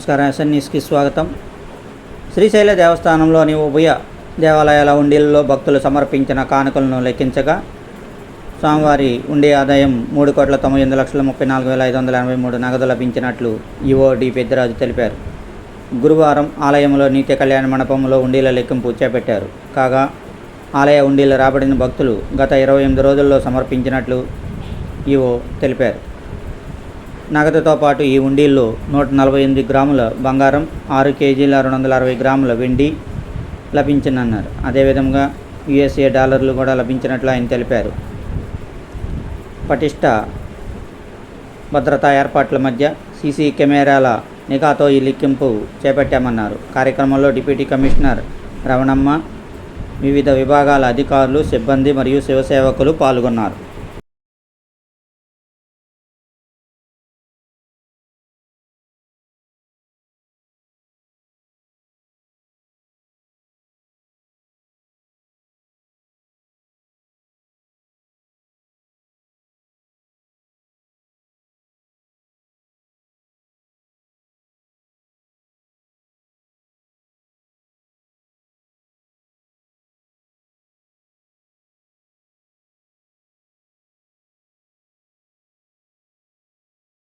నమస్కారం. ఎస్ఎన్ న్యూస్కి స్వాగతం. శ్రీశైల దేవస్థానంలోని ఉభయ దేవాలయాల ఉండీలలో భక్తులు సమర్పించిన కానుకలను లెక్కించగా స్వామివారి ఉండే ఆదాయం మూడు కోట్ల తొంభై ఎనిమిది లక్షల ముప్పై నాలుగు వేల ఐదు వందల ఎనభై మూడు నగదు లభించినట్లు ఈవో డి పెద్దరాజు తెలిపారు. గురువారం ఆలయంలో నీతి కళ్యాణ మండపంలో ఉండీల లెక్కింపు చేపట్టారు. కాగా ఆలయ ఉండీల రాబడిన భక్తులు గత ఇరవై ఎనిమిది రోజుల్లో సమర్పించినట్లు ఈవో తెలిపారు. నగదుతో పాటు ఈ ఉండీల్లో నూట నలభై ఎనిమిది గ్రాముల బంగారం ఆరు కేజీల రెండు వందల అరవై గ్రాముల వెండి లభించిందన్నారు. అదేవిధంగా యుఎస్ఏ డాలర్లు కూడా లభించినట్లు ఆయన తెలిపారు. పటిష్ట భద్రతా ఏర్పాట్ల మధ్య సీసీ కెమెరాల నిఘాతో ఈ లెక్కింపు చేపట్టామన్నారు. కార్యక్రమంలో డిప్యూటీ కమిషనర్ రవణమ్మ వివిధ విభాగాల అధికారులు సిబ్బంది మరియు శివసేవకులు పాల్గొన్నారు.